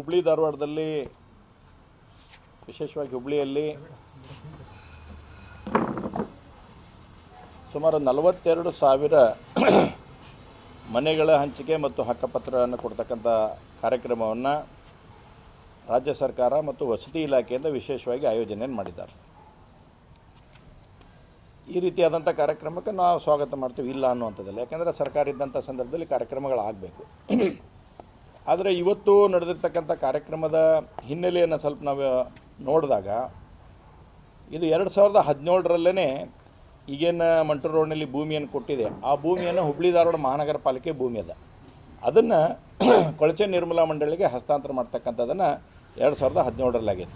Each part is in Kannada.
ಹುಬ್ಳಿ ಧಾರವಾಡದಲ್ಲಿ, ವಿಶೇಷವಾಗಿ ಹುಬ್ಳಿಯಲ್ಲಿ ಸುಮಾರು ನಲವತ್ತೆರಡು ಸಾವಿರ ಮನೆಗಳ ಹಂಚಿಕೆ ಮತ್ತು ಹಕ್ಕಪತ್ರವನ್ನು ಕೊಡ್ತಕ್ಕಂಥ ಕಾರ್ಯಕ್ರಮವನ್ನು ರಾಜ್ಯ ಸರ್ಕಾರ ಮತ್ತು ವಸತಿ ಇಲಾಖೆಯಿಂದ ವಿಶೇಷವಾಗಿ ಆಯೋಜನೆಯನ್ನು ಮಾಡಿದ್ದಾರೆ. ಈ ರೀತಿಯಾದಂಥ ಕಾರ್ಯಕ್ರಮಕ್ಕೆ ನಾವು ಸ್ವಾಗತ ಮಾಡ್ತೀವಿ ಇಲ್ಲ ಅನ್ನುವಂಥದ್ದಲ್ಲ. ಯಾಕೆಂದರೆ ಸರ್ಕಾರ ಇದ್ದಂಥ ಸಂದರ್ಭದಲ್ಲಿ ಕಾರ್ಯಕ್ರಮಗಳಾಗಬೇಕು ಆದರೆ ಇವತ್ತು ನಡೆದಿರ್ತಕ್ಕಂಥ ಕಾರ್ಯಕ್ರಮದ ಹಿನ್ನೆಲೆಯನ್ನು ಸ್ವಲ್ಪ ನಾವು ನೋಡಿದಾಗ ಇದು ಎರಡು ಸಾವಿರದ ಹದಿನೇಳರಲ್ಲೇ ಈಗೇನು ಮಂಟೂರು ರೋಡ್ನಲ್ಲಿ ಭೂಮಿಯನ್ನು ಕೊಟ್ಟಿದೆ. ಆ ಭೂಮಿಯನ್ನು ಹುಬ್ಳಿ ಧಾರವಾಡ ಮಹಾನಗರ ಪಾಲಿಕೆ ಭೂಮಿ ಅದ. ಅದನ್ನು ಕೊಳಚೆ ನಿರ್ಮಲಾ ಮಂಡಳಿಗೆ ಹಸ್ತಾಂತರ ಮಾಡ್ತಕ್ಕಂಥದ್ದನ್ನು ಎರಡು ಸಾವಿರದ ಹದಿನೇಳರಲ್ಲಾಗಿದೆ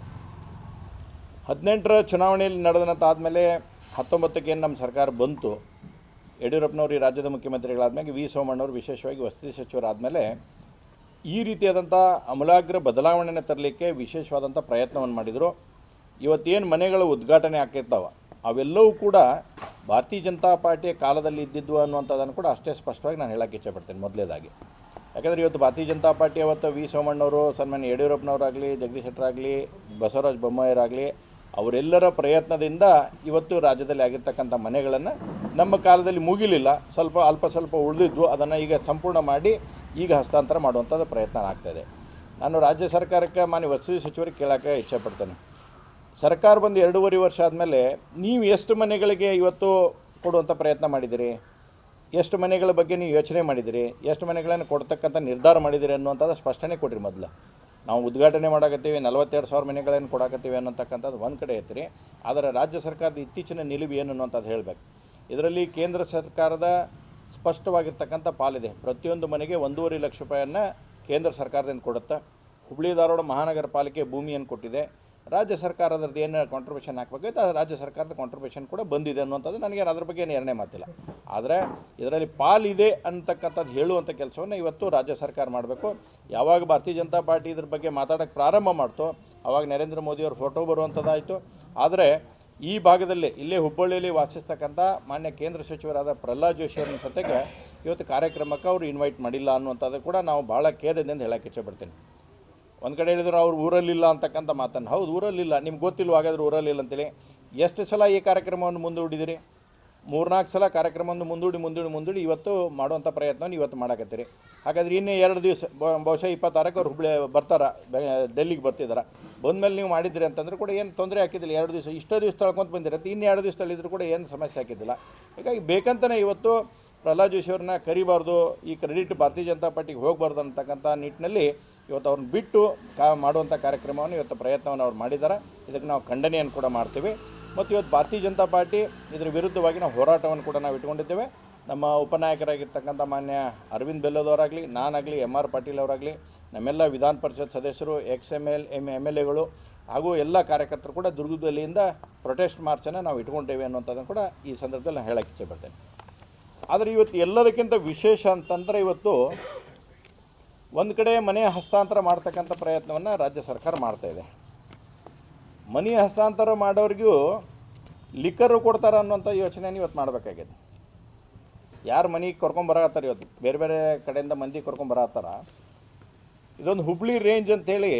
ಹದಿನೆಂಟರ ಚುನಾವಣೆಯಲ್ಲಿ ನಡೆದಂತ ಆದಮೇಲೆ ಹತ್ತೊಂಬತ್ತಕ್ಕೆ ಏನು ನಮ್ಮ ಸರ್ಕಾರ ಬಂತು, ಯಡಿಯೂರಪ್ಪನವರು ಈ ರಾಜ್ಯದ ಮುಖ್ಯಮಂತ್ರಿಗಳಾದ್ಮೇಲೆ ವಿ ಸೋಮಣ್ಣವರು ವಿಶೇಷವಾಗಿ ವಸತಿ ಸಚಿವರಾದಮೇಲೆ ಈ ರೀತಿಯಾದಂಥ ಅಮೂಲಾಗ್ರ ಬದಲಾವಣೆಯನ್ನು ತರಲಿಕ್ಕೆ ವಿಶೇಷವಾದಂಥ ಪ್ರಯತ್ನವನ್ನು ಮಾಡಿದರು. ಇವತ್ತೇನು ಮನೆಗಳು ಉದ್ಘಾಟನೆ ಆಗ್ತಿರ್ತಾವೆ, ಅವೆಲ್ಲವೂ ಕೂಡ ಭಾರತೀಯ ಜನತಾ ಪಾರ್ಟಿಯ ಕಾಲದಲ್ಲಿ ಇದ್ದಿದ್ವು ಅನ್ನುವಂಥದ್ದನ್ನು ಕೂಡ ಅಷ್ಟೇ ಸ್ಪಷ್ಟವಾಗಿ ನಾನು ಹೇಳಕ್ಕೆ ಇಚ್ಛೆಪಡ್ತೇನೆ ಮೊದಲೇದಾಗಿ. ಯಾಕಂದರೆ ಇವತ್ತು ಭಾರತೀಯ ಜನತಾ ಪಾರ್ಟಿ ಅವತ್ತು ವಿ. ಸೋಮಣ್ಣವರು, ಸನ್ಮಾನ್ಯ ಯಡಿಯೂರಪ್ಪನವರಾಗಲಿ, ಜಗದೀಶ್ ಶೆಟ್ಟರಾಗಲಿ, ಬಸವರಾಜ ಬೊಮ್ಮಾಯಿರಾಗಲಿ, ಅವರೆಲ್ಲರ ಪ್ರಯತ್ನದಿಂದ ಇವತ್ತು ರಾಜ್ಯದಲ್ಲಿ ಆಗಿರ್ತಕ್ಕಂಥ ಮನೆಗಳನ್ನು ನಮ್ಮ ಕಾಲದಲ್ಲಿ ಮುಗಿಲಿಲ್ಲ. ಸ್ವಲ್ಪ ಅಲ್ಪ ಸ್ವಲ್ಪ ಉಳಿದಿದ್ದು, ಅದನ್ನು ಈಗ ಸಂಪೂರ್ಣ ಮಾಡಿ ಈಗ ಹಸ್ತಾಂತರ ಮಾಡುವಂಥದ್ದು ಪ್ರಯತ್ನ ಆಗ್ತಾಯಿದೆ ನಾನು ರಾಜ್ಯ ಸರ್ಕಾರಕ್ಕೆ ಮಾನ್ಯ ವಸತಿ ಸಚಿವರಿಗೆ ಕೇಳೋಕ್ಕೆ ಇಚ್ಛೆಪಡ್ತೇನೆ. ಸರ್ಕಾರ ಬಂದು ಎರಡೂವರೆ ವರ್ಷ ಆದಮೇಲೆ ನೀವು ಎಷ್ಟು ಮನೆಗಳಿಗೆ ಇವತ್ತು ಕೊಡುವಂಥ ಪ್ರಯತ್ನ ಮಾಡಿದಿರಿ ಎಷ್ಟು ಮನೆಗಳ ಬಗ್ಗೆ ನೀವು ಯೋಚನೆ ಮಾಡಿದಿರಿ ಎಷ್ಟು ಮನೆಗಳನ್ನು ಕೊಡ್ತಕ್ಕಂಥ ನಿರ್ಧಾರ ಮಾಡಿದಿರಿ ಅನ್ನುವಂಥದ್ದು ಸ್ಪಷ್ಟನೆ ಕೊಡಿರಿ ಮೊದಲು. ನಾವು ಉದ್ಘಾಟನೆ ಮಾಡಾಕತ್ತೀವಿ, ನಲವತ್ತೆರಡು ಸಾವಿರ ಮನೆಗಳನ್ನು ಕೊಡಾಕತ್ತೀವಿ ಅನ್ನೋತಕ್ಕಂಥದ್ದು ಒಂದು ಕಡೆ ಐತ್ರಿ. ಆದರೆ ರಾಜ್ಯ ಸರ್ಕಾರದ ಇತ್ತೀಚಿನ ನಿಲುವು ಏನು ಅನ್ನುವಂಥದ್ದು ಹೇಳಬೇಕು. ಇದರಲ್ಲಿ ಕೇಂದ್ರ ಸರ್ಕಾರದ ಸ್ಪಷ್ಟವಾಗಿರ್ತಕ್ಕಂಥ ಪಾಲಿದೆ. ಪ್ರತಿಯೊಂದು ಮನೆಗೆ ಒಂದೂವರೆ ಲಕ್ಷ ರೂಪಾಯಿಯನ್ನು ಕೇಂದ್ರ ಸರ್ಕಾರದಿಂದ ಕೊಡುತ್ತೆ. ಹುಬ್ಳಿ, ಧಾರವಾಡ ಮಹಾನಗರ ಪಾಲಿಕೆ ಭೂಮಿಯನ್ನು ಕೊಟ್ಟಿದೆ. ರಾಜ್ಯ ಸರ್ಕಾರದ್ರದ್ದು ಏನು ಕಾಂಟ್ರಿಬ್ಯೂಷನ್ ಹಾಕಬೇಕಾಯ್ತು ಅದು ರಾಜ್ಯ ಸರ್ಕಾರದ ಕಾಂಟ್ರಿಬ್ಯೂಷನ್ ಕೂಡ ಬಂದಿದೆ ಅನ್ನುವಂಥದ್ದು ನನಗೆ ಅದ್ರ ಬಗ್ಗೆ ಏನು ಎರಡನೇ ಮಾತಿಲ್ಲ. ಆದರೆ ಇದರಲ್ಲಿ ಪಾಲಿದೆ ಅಂತಕ್ಕಂಥದ್ದು ಹೇಳುವಂಥ ಕೆಲಸವನ್ನು ಇವತ್ತು ರಾಜ್ಯ ಸರ್ಕಾರ ಮಾಡಬೇಕು. ಯಾವಾಗ ಭಾರತೀಯ ಜನತಾ ಪಾರ್ಟಿ ಇದ್ರ ಬಗ್ಗೆ ಮಾತಾಡೋಕ್ಕೆ ಪ್ರಾರಂಭ ಮಾಡ್ತೋ ಆವಾಗ ನರೇಂದ್ರ ಮೋದಿಯವ್ರ ಫೋಟೋ ಬರುವಂಥದ್ದಾಯಿತು. ಆದರೆ ಈ ಭಾಗದಲ್ಲಿ, ಇಲ್ಲೇ ಹುಬ್ಬಳ್ಳಿಯಲ್ಲಿ ವಾಸಿಸ್ತಕ್ಕಂಥ ಮಾನ್ಯ ಕೇಂದ್ರ ಸಚಿವರಾದ ಪ್ರಹ್ಲಾದ್ ಜೋಶಿ ಅವ್ರನ್ನ ಸತ್ಯಕ್ಕೆ ಇವತ್ತು ಕಾರ್ಯಕ್ರಮಕ್ಕೆ ಅವರು ಇನ್ವೈಟ್ ಮಾಡಿಲ್ಲ ಅನ್ನುವಂಥದ್ದು ಕೂಡ ನಾವು ಭಾಳ ಖೇದದಿಂದ ಹೇಳಕ್ಕೆ ಇಚ್ಛೆಪಡ್ತೀನಿ ಒಂದು ಕಡೆ ಹೇಳಿದ್ರು ಅವ್ರು ಊರಲ್ಲಿಲ್ಲ ಅಂತಕ್ಕಂಥ ಮಾತನ್ನು. ಹೌದು, ಊರಲ್ಲಿಲ್ಲ. ನಿಮ್ಗೆ ಗೊತ್ತಿಲ್ವ ಹಾಗಾದ್ರೆ ಊರಲ್ಲಿಲ್ಲ ಅಂತೇಳಿ. ಎಷ್ಟು ಸಲ ಈ ಕಾರ್ಯಕ್ರಮವನ್ನು ಮುಂದೂಡಿದಿರಿ? ಮೂರ್ನಾಲ್ಕು ಸಲ ಕಾರ್ಯಕ್ರಮವನ್ನು ಮುಂದೂಡಿ ಮುಂದೂಡಿ ಮುಂದೂಡಿ ಇವತ್ತು ಮಾಡುವಂಥ ಪ್ರಯತ್ನವನ್ನು ಇವತ್ತು ಮಾಡಕತ್ತೀರಿ. ಹಾಗಾದ್ರೆ ಇನ್ನೇ ಎರಡು ದಿವಸ ಬಹುಶಃ ಇಪ್ಪತ್ತಾರಕ್ಕೆ ಅವ್ರು ಹುಬ್ಳಿ ಬರ್ತಾರೆ ಡೆಲ್ಲಿಗೆ ಬರ್ತಿದ್ದಾರೆ ಬಂದಮೇಲೆ ನೀವು ಮಾಡಿದ್ರಿ ಅಂತಂದ್ರೆ ಕೂಡ ಏನು ತೊಂದರೆ ಹಾಕಿದ್ದಿಲ್ಲ. ಎರಡು ದಿವಸ, ಇಷ್ಟೋ ದಿವಸ ತಳ್ಕೊಂತ ಬಂದಿರತ್ತೆ ಇನ್ನು ಎರಡು ದಿವಸ ತಳ್ಳಿದ್ರು ಕೂಡ ಏನು ಸಮಸ್ಯೆ ಹಾಕಿದ್ದಿಲ್ಲ. ಹೀಗಾಗಿ ಬೇಕಂತಲೇ ಇವತ್ತು ಪ್ರಹ್ಲಾದ್ ಜೋಶಿಯವ್ರನ್ನ ಕರಿಬಾರ್ದು, ಈ ಕ್ರೆಡಿಟ್ ಭಾರತೀಯ ಜನತಾ ಪಾರ್ಟಿಗೆ ಹೋಗಬಾರ್ದು ಅಂತಕ್ಕಂಥ ನಿಟ್ಟಿನಲ್ಲಿ ಇವತ್ತು ಅವ್ರನ್ನ ಬಿಟ್ಟು ಕಾ, ಮಾಡುವಂಥ ಕಾರ್ಯಕ್ರಮವನ್ನು ಇವತ್ತು ಪ್ರಯತ್ನವನ್ನು ಅವ್ರು ಮಾಡಿದ್ದಾರೆ. ಇದಕ್ಕೆ ನಾವು ಖಂಡನೆಯನ್ನು ಕೂಡ ಮಾಡ್ತೀವಿ. ಮತ್ತು ಇವತ್ತು ಭಾರತೀಯ ಜನತಾ ಪಾರ್ಟಿ ಇದರ ವಿರುದ್ಧವಾಗಿ ನಾವು ಹೋರಾಟವನ್ನು ಕೂಡ ನಾವು ಇಟ್ಕೊಂಡಿದ್ದೇವೆ. ನಮ್ಮ ಉಪನಾಯಕರಾಗಿರ್ತಕ್ಕಂಥ ಮಾನ್ಯ ಅರವಿಂದ್ ಬೆಲ್ಲದವರಾಗಲಿ, ನಾನಾಗಲಿ ಎಂ ಆರ್ ಪಾಟೀಲ್ ಅವರಾಗಲಿ, ನಮ್ಮೆಲ್ಲ ವಿಧಾನ ಪರಿಷತ್ ಸದಸ್ಯರು ex M L M M L ಎಗಳು ಹಾಗೂ ಎಲ್ಲ ಕಾರ್ಯಕರ್ತರು ಕೂಡ ದುರ್ಗದಲ್ಲಿಯಿಂದ ಪ್ರೊಟೆಸ್ಟ್ ಮಾರ್ಚನ್ನು ನಾವು ಇಟ್ಕೊಂಡೇವೆ ಅನ್ನೋಂಥದ್ದನ್ನು ಕೂಡ ಈ ಸಂದರ್ಭದಲ್ಲಿ ನಾನು ಹೇಳಕ್ಕೆ ಇಚ್ಛೆಪಡ್ತೇನೆ ಆದರೆ ಇವತ್ತು ಎಲ್ಲದಕ್ಕಿಂತ ವಿಶೇಷ ಅಂತಂದರೆ ಇವತ್ತು ಒಂದು ಕಡೆ ಮನೆ ಹಸ್ತಾಂತರ ಮಾಡ್ತಕ್ಕಂಥ ಪ್ರಯತ್ನವನ್ನು ರಾಜ್ಯ ಸರ್ಕಾರ ಮಾಡ್ತಾ ಇದೆ. ಮನೆ ಹಸ್ತಾಂತರ ಮಾಡೋರಿಗೂ ಲಿಕ್ಕರು ಕೊಡ್ತಾರೆ ಅನ್ನೋಂಥ ಯೋಚನೆಯನ್ನು ಇವತ್ತು ಮಾಡಬೇಕಾಗಿದೆ ಯಾರು ಮನೆಗೆ ಕರ್ಕೊಂಬರತ್ತಾರ ಇವತ್ತು? ಬೇರೆ ಬೇರೆ ಕಡೆಯಿಂದ ಮಂದಿ ಕರ್ಕೊಂಬರತ್ತಾರ ಇದೊಂದು ಹುಬ್ಳಿ ರೇಂಜ್ ಅಂತೇಳಿ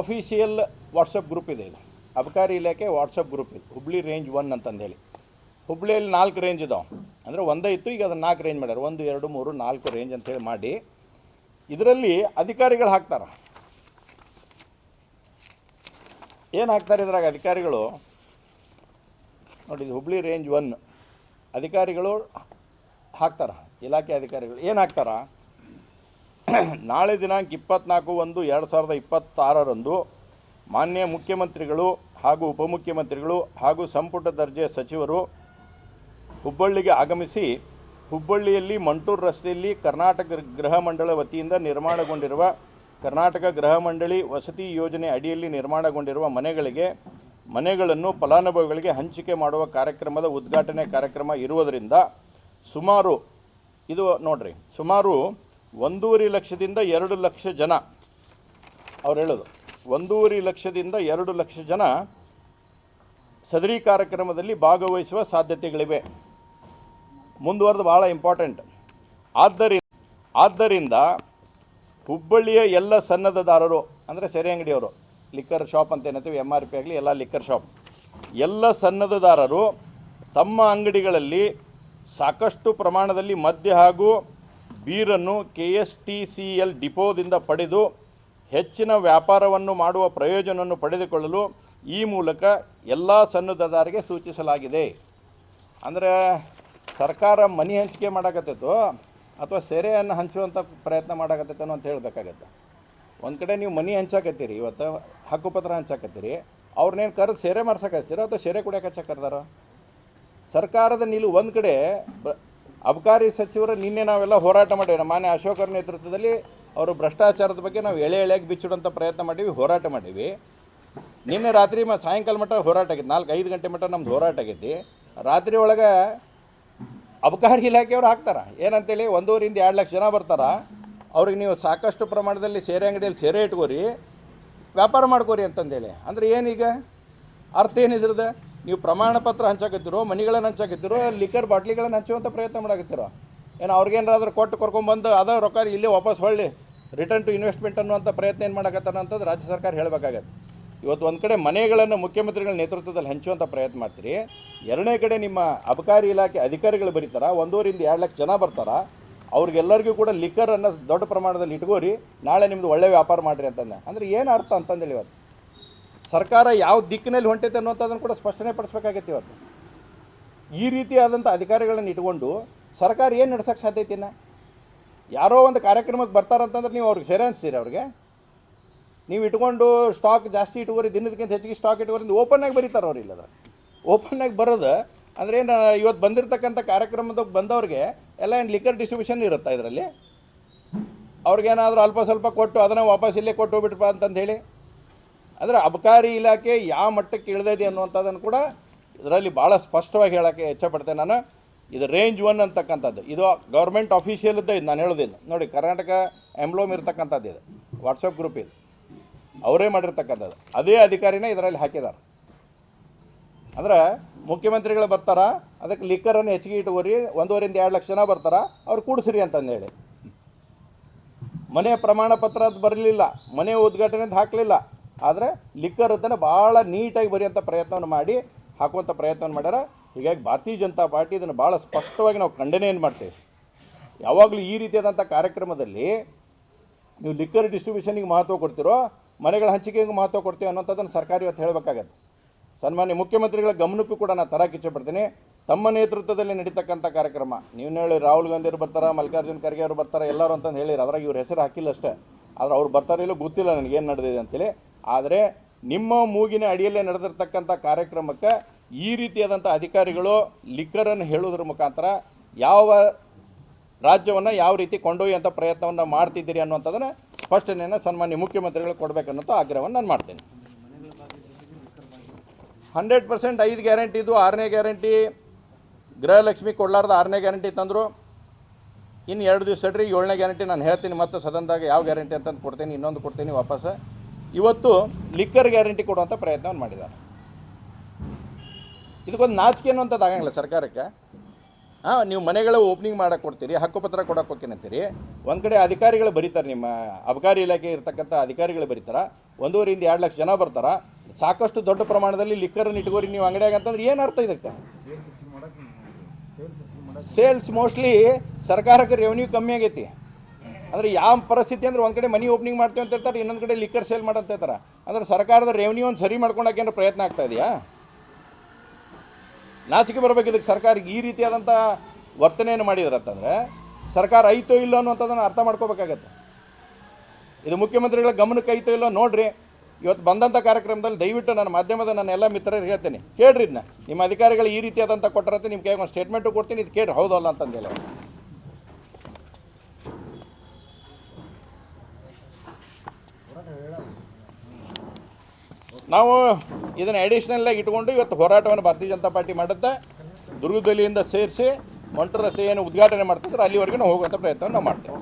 ಆಫೀಷಿಯಲ್ ವಾಟ್ಸಪ್ ಗ್ರೂಪ್ ಇದೆ ಇದು. ಅಬಕಾರಿ ಇಲಾಖೆ ವಾಟ್ಸಪ್ ಗ್ರೂಪ್ ಇದೆ. ಹುಬ್ಳಿ ರೇಂಜ್ ಒನ್ ಅಂತಂದೇಳಿ. ಹುಬ್ಳಿಯಲ್ಲಿ ನಾಲ್ಕು ರೇಂಜ್ ಇದಾವೆ. ಅಂದರೆ ಒಂದೇ ಇತ್ತು, ಈಗ ಅದನ್ನು ನಾಲ್ಕು ರೇಂಜ್ ಮಾಡ್ಯಾರ. ಒಂದು, ಎರಡು, ಮೂರು, ನಾಲ್ಕು ರೇಂಜ್ ಅಂತೇಳಿ ಮಾಡಿ. ಇದರಲ್ಲಿ ಅಧಿಕಾರಿಗಳು ಹಾಕ್ತಾರೆ. ಏನು ಹಾಕ್ತಾರೆ ಇದ್ರಾಗ ಅಧಿಕಾರಿಗಳು? ನೋಡಿ, ಇದು ಹುಬ್ಳಿ ರೇಂಜ್ ಒನ್ ಅಧಿಕಾರಿಗಳು ಹಾಕ್ತಾರ, ಇಲಾಖೆ ಅಧಿಕಾರಿಗಳು ಏನು ಹಾಕ್ತಾರ? ನಾಳೆ ದಿನಾಂಕ ಇಪ್ಪತ್ನಾಲ್ಕು ಒಂದು ಎರಡು ಸಾವಿರದ ಇಪ್ಪತ್ತಾರರಂದು ಮಾನ್ಯ ಮುಖ್ಯಮಂತ್ರಿಗಳು ಹಾಗೂ ಉಪಮುಖ್ಯಮಂತ್ರಿಗಳು ಹಾಗೂ ಸಂಪುಟ ದರ್ಜೆಯ ಸಚಿವರು ಹುಬ್ಬಳ್ಳಿಗೆ ಆಗಮಿಸಿ ಹುಬ್ಬಳ್ಳಿಯಲ್ಲಿ ಮಂಟೂರು ರಸ್ತೆಯಲ್ಲಿ ಕರ್ನಾಟಕ ಗೃಹ ಮಂಡಳ ವತಿಯಿಂದ ನಿರ್ಮಾಣಗೊಂಡಿರುವ ಕರ್ನಾಟಕ ಗೃಹ ಮಂಡಳಿ ವಸತಿ ಯೋಜನೆ ಅಡಿಯಲ್ಲಿ ನಿರ್ಮಾಣಗೊಂಡಿರುವ ಮನೆಗಳಿಗೆ ಮನೆಗಳನ್ನು ಫಲಾನುಭವಿಗಳಿಗೆ ಹಂಚಿಕೆ ಮಾಡುವ ಕಾರ್ಯಕ್ರಮದ ಉದ್ಘಾಟನೆ ಕಾರ್ಯಕ್ರಮ ಇರುವುದರಿಂದ ಸುಮಾರು, ಇದು ನೋಡ್ರಿ, ಸುಮಾರು ಒಂದೂವರೆ ಲಕ್ಷದಿಂದ ಎರಡು ಲಕ್ಷ ಜನ, ಅವ್ರು ಹೇಳೋದು, ಒಂದೂವರೆ ಲಕ್ಷದಿಂದ ಎರಡು ಲಕ್ಷ ಜನ ಸದರಿ ಕಾರ್ಯಕ್ರಮದಲ್ಲಿ ಭಾಗವಹಿಸುವ ಸಾಧ್ಯತೆಗಳಿವೆ. ಮುಂದುವರೆದು ಭಾಳ ಇಂಪಾರ್ಟೆಂಟ್ ಆದ್ದರಿಂದ ಆದ್ದರಿಂದ ಹುಬ್ಬಳ್ಳಿಯ ಎಲ್ಲ ಸನ್ನದ್ಧದಾರರು, ಅಂದರೆ ಸೆರೆ ಅಂಗಡಿಯವರು ಲಿಕ್ಕರ್ ಶಾಪ್ ಅಂತ ಏನಂತೀವಿ ಎಂ ಆರ್ ಪಿ ಆಗಲಿ, ಎಲ್ಲ ಲಿಕ್ಕರ್ ಶಾಪ್ ಎಲ್ಲ ಸನ್ನದ್ಧದಾರರು ತಮ್ಮ ಅಂಗಡಿಗಳಲ್ಲಿ ಸಾಕಷ್ಟು ಪ್ರಮಾಣದಲ್ಲಿ ಮದ್ಯ ಹಾಗೂ ಬೀರನ್ನು K S T C L ಡಿಪೋದಿಂದ ಪಡೆದು ಹೆಚ್ಚಿನ ವ್ಯಾಪಾರವನ್ನು ಮಾಡುವ ಪ್ರಯೋಜನವನ್ನು ಪಡೆದುಕೊಳ್ಳಲು ಈ ಮೂಲಕ ಎಲ್ಲ ಸನ್ನದದಾರರಿಗೆ ಸೂಚಿಸಲಾಗಿದೆ. ಅಂದರೆ ಸರ್ಕಾರ ಮನಿ ಹಂಚಿಕೆ ಮಾಡಕತ್ತೈತೋ ಅಥವಾ ಸೆರೆಯನ್ನು ಹಂಚುವಂಥ ಪ್ರಯತ್ನ ಮಾಡಕತ್ತೈತನೋ ಅಂತ ಹೇಳಬೇಕಾಗತ್ತೆ. ಒಂದು ಕಡೆ ನೀವು ಮನಿ ಹಂಚಾಕತ್ತೀರಿ, ಇವತ್ತು ಹಕ್ಕುಪತ್ರ ಹಂಚಾಕತ್ತೀರಿ, ಅವ್ರನ್ನೇನು ಕರೆದು ಸೆರೆ ಮಾಡ್ಸಕ್ಕೆ ಹಚ್ತೀರೋ ಅಥವಾ ಸೆರೆ ಕುಡಿಯಕ್ಕೆ ಹಚ್ಚಕ್ಕೆ ಕರ್ದಾರೋ ಸರ್ಕಾರದ ನಿಲುವು ಒಂದು ಕಡೆ ಅಬಕಾರಿ ಸಚಿವರು ನಿನ್ನೆ ನಾವೆಲ್ಲ ಹೋರಾಟ ಮಾಡೀವಿ. ಮಾನ್ಯ ಅಶೋಕರ ನೇತೃತ್ವದಲ್ಲಿ ಅವರು ಭ್ರಷ್ಟಾಚಾರದ ಬಗ್ಗೆ ನಾವು ಎಳೆ ಎಳೆಯಾಗಿ ಬಿಚ್ಚಿಡುವಂಥ ಪ್ರಯತ್ನ ಮಾಡೀವಿ, ಹೋರಾಟ ಮಾಡೀವಿ. ನಿನ್ನೆ ರಾತ್ರಿ ಮ, ಸಾಯಂಕಾಲ ಮಟ್ಟ ಹೋರಾಟ ಆಗಿತ್ತು. ನಾಲ್ಕು, ಐದು ಗಂಟೆ ಮಟ್ಟ ನಮ್ದು ಹೋರಾಟ ಆಗೈತಿ ರಾತ್ರಿ ಒಳಗೆ ಅಬಕಾರಿ ಇಲಾಖೆಯವ್ರು ಹಾಕ್ತಾರೆ. ಏನಂತೇಳಿ ಒಂದೂರಿಂದ ಎರಡು ಲಕ್ಷ ಜನ ಬರ್ತಾರೆ. ಅವ್ರಿಗೆ ನೀವು ಸಾಕಷ್ಟು ಪ್ರಮಾಣದಲ್ಲಿ ಸೇರೆ ಅಂಗಡಿಯಲ್ಲಿ ಸೇರೆ ಇಟ್ಕೋರಿ, ವ್ಯಾಪಾರ ಮಾಡ್ಕೋರಿ ಅಂತಂದೇಳಿ. ಅಂದ್ರೆ ಏನೀಗ ಅರ್ಥ ಏನಿದ್ರದ? ನೀವು ಪ್ರಮಾಣ ಪತ್ರ ಹಂಚಾಕತ್ತಿರೋ, ಮನಿಗಳನ್ನು ಹಂಚಾಕತ್ತಿರೋ ಲಿಕ್ಕರ್ ಬಾಟ್ಲಿಗಳನ್ನು ಹಂಚುವಂಥ ಪ್ರಯತ್ನ ಮಾಡಾಕತ್ತಿರೋ? ಏನು ಅವ್ರಿಗೇನಾದ್ರೂ ಕೊಟ್ಟು ಕರ್ಕೊಂಬಂದು ಅದ ರೊಕ್ಕ ಇಲ್ಲೇ ವಾಪಸ್ ಹೊಳ್ಳಿ ರಿಟರ್ನ್ ಟು ಇನ್ವೆಸ್ಟ್ಮೆಂಟ್ ಅನ್ನುವಂಥ ಪ್ರಯತ್ನ ಏನು ಮಾಡಕತ್ತಾರ ಅಂತಂದ್ರೆ ರಾಜ್ಯ ಸರ್ಕಾರ ಹೇಳಬೇಕಾಗತ್ತೆ. ಇವತ್ತು ಒಂದು ಕಡೆ ಮನೆಗಳನ್ನು ಮುಖ್ಯಮಂತ್ರಿಗಳ ನೇತೃತ್ವದಲ್ಲಿ ಹಂಚುವಂಥ ಪ್ರಯತ್ನ ಮಾಡ್ತೀರಿ. ಎರಡನೇ ಕಡೆ ನಿಮ್ಮ ಅಬಕಾರಿ ಇಲಾಖೆ ಅಧಿಕಾರಿಗಳು ಬರೀತಾರ ಒಂದೂವರಿಂದ ಎರಡು ಲಕ್ಷ ಜನ ಬರ್ತಾರೆ. ಅವ್ರಿಗೆಲ್ಲರಿಗೂ ಕೂಡ ಲಿಕ್ಕರನ್ನು ದೊಡ್ಡ ಪ್ರಮಾಣದಲ್ಲಿ ಇಟ್ಕೋರಿ, ನಾಳೆ ನಿಮ್ದು ಒಳ್ಳೆ ವ್ಯಾಪಾರ ಮಾಡಿರಿ ಅಂತಂದೆ. ಅಂದರೆ ಏನು ಅರ್ಥ ಅಂತಂದೇಳಿ ಇವತ್ತು? ಸರ್ಕಾರ ಯಾವ ದಿಕ್ಕಿನಲ್ಲಿ ಹೊಂಟೈತೆ ಅನ್ನೋಂಥದ್ದನ್ನು ಕೂಡ ಸ್ಪಷ್ಟನೆ ಪಡಿಸ್ಬೇಕಾಗೈತೆ ಇವತ್ತು. ಈ ರೀತಿಯಾದಂಥ ಅಧಿಕಾರಿಗಳನ್ನು ಇಟ್ಕೊಂಡು ಸರ್ಕಾರ ಏನು ನಡೆಸೋಕೆ ಸಾಧ್ಯ ಐತಿನ ಯಾರೋ ಒಂದು ಕಾರ್ಯಕ್ರಮಕ್ಕೆ ಬರ್ತಾರಂತಂದ್ರೆ ನೀವು ಅವ್ರಿಗೆ ಸೆರೆ ಅನಿಸ್ತೀರಿ ಅವ್ರಿಗೆ? ನೀವು ಇಟ್ಕೊಂಡು ಸ್ಟಾಕ್ ಜಾಸ್ತಿ ಇಟ್ಕೋರಿ ದಿನದಕ್ಕಿಂತ ಹೆಚ್ಚಿಗೆ ಸ್ಟಾಕ್ ಇಟ್ಕೋರಿ ಓಪನ್ನಾಗಿ ಬರೀತಾರೆ ಅವ್ರು ಇಲ್ಲದ ಓಪನ್ನಾಗಿ ಬರೋದು ಅಂದರೆ ಏನು, ಇವತ್ತು ಬಂದಿರತಕ್ಕಂಥ ಕಾರ್ಯಕ್ರಮದಾಗ ಬಂದವ್ರಿಗೆ ಎಲ್ಲ ಏನು ಲಿಕ್ಕರ್ ಡಿಸ್ಟ್ರಿಬ್ಯೂಷನ್ ಇರುತ್ತಾ ಇದರಲ್ಲಿ? ಅವ್ರಿಗೇನಾದರೂ ಅಲ್ಪ ಸ್ವಲ್ಪ ಕೊಟ್ಟು ಅದನ್ನು ವಾಪಸ್ ಇಲ್ಲೇ ಕೊಟ್ಟು ಹೋಗ್ಬಿಟ್ರಪ್ಪ ಅಂತಂದು ಹೇಳಿ. ಅಂದರೆ ಅಬಕಾರಿ ಇಲಾಖೆ ಯಾವ ಮಟ್ಟಕ್ಕೆ ಇಳಿದಿದೆ ಅನ್ನುವಂಥದ್ದನ್ನು ಕೂಡ ಇದರಲ್ಲಿ ಭಾಳ ಸ್ಪಷ್ಟವಾಗಿ ಹೇಳೋಕ್ಕೆ ಇಚ್ಛಪಡ್ತೇನೆ ನಾನು. ಇದು ರೇಂಜ್ ಒನ್ ಅಂತಕ್ಕಂಥದ್ದು. ಇದು ಗೌರ್ಮೆಂಟ್ ಅಫಿಷಿಯಲ್ದೇ ಇದು, ನಾನು ಹೇಳೋದಿಲ್ಲ. ನೋಡಿ, ಕರ್ನಾಟಕ ಎಂಬ್ಲೋಮ್ ಇರ್ತಕ್ಕಂಥದ್ದು ಇದು. ವಾಟ್ಸಪ್ ಗ್ರೂಪ್ ಇದು. ಅವರೇ ಮಾಡಿರ್ತಕ್ಕಂಥದ್ದು. ಅದೇ ಅಧಿಕಾರಿನೇ ಇದರಲ್ಲಿ ಹಾಕಿದ್ದಾರೆ. ಅಂದರೆ ಮುಖ್ಯಮಂತ್ರಿಗಳು ಬರ್ತಾರ, ಅದಕ್ಕೆ ಲಿಕ್ಕರನ್ನು ಹೆಚ್ಚಿಗೆ ಇಟ್ಕೋರಿ ಒಂದೂವರೆಯಿಂದ ಎರಡು ಲಕ್ಷ ಜನ ಬರ್ತಾರ, ಅವ್ರು ಕೂಡಿಸ್ರಿ ಅಂತಂದೇಳಿ ಮನೆ ಪ್ರಮಾಣ ಪತ್ರ ಅದು ಬರಲಿಲ್ಲ, ಮನೆ ಉದ್ಘಾಟನೆ ಹಾಕಲಿಲ್ಲ ಆದರೆ ಲಿಕ್ಕರ್ ಅದನ್ನು ಭಾಳ ನೀಟಾಗಿ ಬರೆಯುವಂಥ ಪ್ರಯತ್ನವನ್ನು ಮಾಡಿ ಹಾಕುವಂಥ ಪ್ರಯತ್ನವನ್ನು ಮಾಡ್ಯಾರ. ಹೀಗಾಗಿ ಭಾರತೀಯ ಜನತಾ ಪಾರ್ಟಿ ಇದನ್ನು ಭಾಳ ಸ್ಪಷ್ಟವಾಗಿ ನಾವು ಖಂಡನೆಯನ್ನು ಮಾಡ್ತೇವೆ? ಯಾವಾಗಲೂ ಈ ರೀತಿಯಾದಂಥ ಕಾರ್ಯಕ್ರಮದಲ್ಲಿ ನೀವು ಲಿಕ್ಕರ್ ಡಿಸ್ಟ್ರಿಬ್ಯೂಷನಿಗೆ ಮಹತ್ವ ಕೊಡ್ತೀರೋ, ಮನೆಗಳ ಹಂಚಿಕೆಗೆ ಮಹತ್ವ ಕೊಡ್ತೀವಿ ಅನ್ನೋಂಥದ್ದನ್ನು ಸರ್ಕಾರ ಇವತ್ತು ಹೇಳಬೇಕಾಗತ್ತೆ. ಸನ್ಮಾನ್ಯ ಮುಖ್ಯಮಂತ್ರಿಗಳ ಗಮನಕ್ಕೂ ಕೂಡ ನಾನು ತರಕ್ಕೆ ಇಚ್ಛೆಪಡ್ತೀನಿ ತಮ್ಮ ನೇತೃತ್ವದಲ್ಲಿ ನಡೀತಕ್ಕಂಥ ಕಾರ್ಯಕ್ರಮ. ನೀವು ಹೇಳಿ ರಾಹುಲ್ ಗಾಂಧಿಯವರು ಬರ್ತಾರ, ಮಲ್ಲಿಕಾರ್ಜುನ್ ಖರ್ಗೆ ಅವರು ಬರ್ತಾರೆ, ಎಲ್ಲರೂ ಅಂತಂದು ಹೇಳಿರಿ. ಅದ್ರಾಗ ಇವ್ರ ಹೆಸರು ಹಾಕಿಲ್ಲ ಅಷ್ಟೇ. ಆದ್ರೆ ಅವ್ರು ಬರ್ತಾರಿಲ್ಲೋ ಗೊತ್ತಿಲ್ಲ ನನಗೆ ಏನು ನಡೆದಿದೆ ಅಂತೇಳಿ. ಆದರೆ ನಿಮ್ಮ ಮೂಗಿನ ಅಡಿಯಲ್ಲೇ ನಡೆದಿರ್ತಕ್ಕಂಥ ಕಾರ್ಯಕ್ರಮಕ್ಕೆ ಈ ರೀತಿಯಾದಂಥ ಅಧಿಕಾರಿಗಳು ಲಿಕ್ಕರನ್ನು ಹೇಳೋದ್ರ ಮುಖಾಂತರ ಯಾವ ರಾಜ್ಯವನ್ನು ಯಾವ ರೀತಿ ಕೊಂಡೊಯ್ಯುವಂಥ ಪ್ರಯತ್ನವನ್ನು ಮಾಡ್ತಿದ್ದೀರಿ ಅನ್ನುವಂಥದ್ದನ್ನು ಸ್ಪಷ್ಟನೆಯನ್ನು ಸನ್ಮಾನ್ಯ ಮುಖ್ಯಮಂತ್ರಿಗಳು ಕೊಡಬೇಕನ್ನೋಂಥ ಆಗ್ರಹವನ್ನು ನಾನು ಮಾಡ್ತೇನೆ. ಹಂಡ್ರೆಡ್ ಪರ್ಸೆಂಟ್ ಐದು ಗ್ಯಾರಂಟಿದು ಆರನೇ ಗ್ಯಾರಂಟಿ ಗೃಹಲಕ್ಷ್ಮಿ ಕೊಡಲಾರ್ದ ಆರನೇ ಗ್ಯಾರಂಟಿ ತಂದರು. ಇನ್ನು ಎರಡು ದಿವಸ ರೀ ಏಳನೇ ಗ್ಯಾರಂಟಿ ನಾನು ಹೇಳ್ತೀನಿ ಮತ್ತೆ ಸದನದಾಗ ಯಾವ ಗ್ಯಾರಂಟಿ ಅಂತಂದು ಕೊಡ್ತೀನಿ, ಇನ್ನೊಂದು ಕೊಡ್ತೀನಿ ವಾಪಸ್. ಇವತ್ತು ಲಿಕ್ಕರ್ ಗ್ಯಾರಂಟಿ ಕೊಡುವಂಥ ಪ್ರಯತ್ನವನ್ನು ಮಾಡಿದ್ದಾರೆ. ಇದಕ್ಕೊಂದು ನಾಚಿಕೆ ಅನ್ನುವಂಥದ್ದು ಆಗಂಗಿಲ್ಲ ಸರ್ಕಾರಕ್ಕೆ. ಹಾಂ, ನೀವು ಮನೆಗಳ ಓಪನಿಂಗ್ ಮಾಡಕ್ಕೆ ಕೊಡ್ತೀರಿ ಹಕ್ಕುಪತ್ರ ಕೊಡಕ್ಕೆ ಹೋಗ್ತೀನಂತೀರಿ ಒಂದು ಕಡೆ ಅಧಿಕಾರಿಗಳು ಬರೀತಾರೆ, ನಿಮ್ಮ ಅಬಕಾರಿ ಇಲಾಖೆ ಇರ್ತಕ್ಕಂಥ ಅಧಿಕಾರಿಗಳು ಬರೀತಾರೆ. ಒಂದೂವರೆಯಿಂದ ಎರಡು ಲಕ್ಷ ಜನ ಬರ್ತಾರೆ. ಸಾಕಷ್ಟು ದೊಡ್ಡ ಪ್ರಮಾಣದಲ್ಲಿ ಲಿಕ್ಕರನ್ನು ಇಟ್ಕೋರಿ ನೀವು ಅಂಗಡಿಯಾಗ ಅಂತಂದ್ರೆ ಏನು ಅರ್ಥ ಇದಕ್ಕೆ? ಸೇಲ್ಸ್ ಮೋಸ್ಟ್ಲಿ ಸರ್ಕಾರಕ್ಕೆ ರೆವೆನ್ಯೂ ಕಮ್ಮಿ ಆಗೈತಿ. ಅಂದ್ರೆ ಯಾವ ಪರಿಸ್ಥಿತಿ ಅಂದ್ರೆ ಒಂದು ಕಡೆ ಮನಿ ಓಪನಿಂಗ್ ಮಾಡ್ತೀವಿ ಅಂತ ಹೇಳ್ತಾರೆ, ಇನ್ನೊಂದು ಕಡೆ ಲಿಕ್ಕರ್ ಸೇಲ್ ಮಾಡಂತ ಹೇಳ್ತಾರೆ. ಅಂದ್ರೆ ಸರ್ಕಾರದ ರೆವೆನ್ಯೂ ಒಂದು ಸರಿ ಮಾಡ್ಕೊಳಕ್ಕೆ ಏನಾರು ಪ್ರಯತ್ನ ಆಗ್ತಾ ಇದೆಯಾ? ನಾಚಿಕೆ ಬರಬೇಕು ಇದಕ್ಕೆ ಸರ್ಕಾರ ಈ ರೀತಿಯಾದಂಥ ವರ್ತನೆಯನ್ನು ಮಾಡಿದಾರೆ ಅಂತಂದರೆ ಸರ್ಕಾರ ಐತೋ ಇಲ್ಲೋ ಅನ್ನೋಂಥದ್ದನ್ನು ಅರ್ಥ ಮಾಡ್ಕೋಬೇಕಾಗತ್ತೆ. ಇದು ಮುಖ್ಯಮಂತ್ರಿಗಳ ಗಮನಕ್ಕೆ ಐತೋ ಇಲ್ಲೋ ನೋಡ್ರಿ. ಇವತ್ತು ಬಂದಂಥ ಕಾರ್ಯಕ್ರಮದಲ್ಲಿ ದಯವಿಟ್ಟು ನನ್ನ ಮಾಧ್ಯಮದ ನನ್ನ ಎಲ್ಲ ಮಿತ್ರರಿಗೆ ಹೇಳ್ತೇನೆ, ಕೇಳ್ರಿ ಇದನ್ನ ನಿಮ್ಮ ಅಧಿಕಾರಿಗಳು ಈ ರೀತಿಯಾದಂಥ ಕೊಟ್ಟರತ್ತೆ ನಿಮ್ಮ ಕೈಗೆ ಒಂದು ಸ್ಟೇಟ್ಮೆಂಟು ಕೊಡ್ತೀನಿ, ಇದು ಕೇಳ್ರಿ. ಹೌದಲ್ಲ ಅಂತಂದೇಳಿ ನಾವು ಇದನ್ನು ಅಡಿಷ್ನಲ್ಲಾಗಿ ಇಟ್ಕೊಂಡು ಇವತ್ತು ಹೋರಾಟವನ್ನು ಭಾರತೀಯ ಜನತಾ ಪಾರ್ಟಿ ಮಾಡುತ್ತೆ. ದುರ್ಗದಲ್ಲಿಯಿಂದ ಸೇರಿಸಿ ಮಂಟರಸೆಯನ್ನು ಉದ್ಘಾಟನೆ ಮಾಡ್ತಿದ್ರೆ ಅಲ್ಲಿವರೆಗೂ ಹೋಗುವಂಥ ಪ್ರಯತ್ನವನ್ನು ನಾವು ಮಾಡ್ತೇವೆ.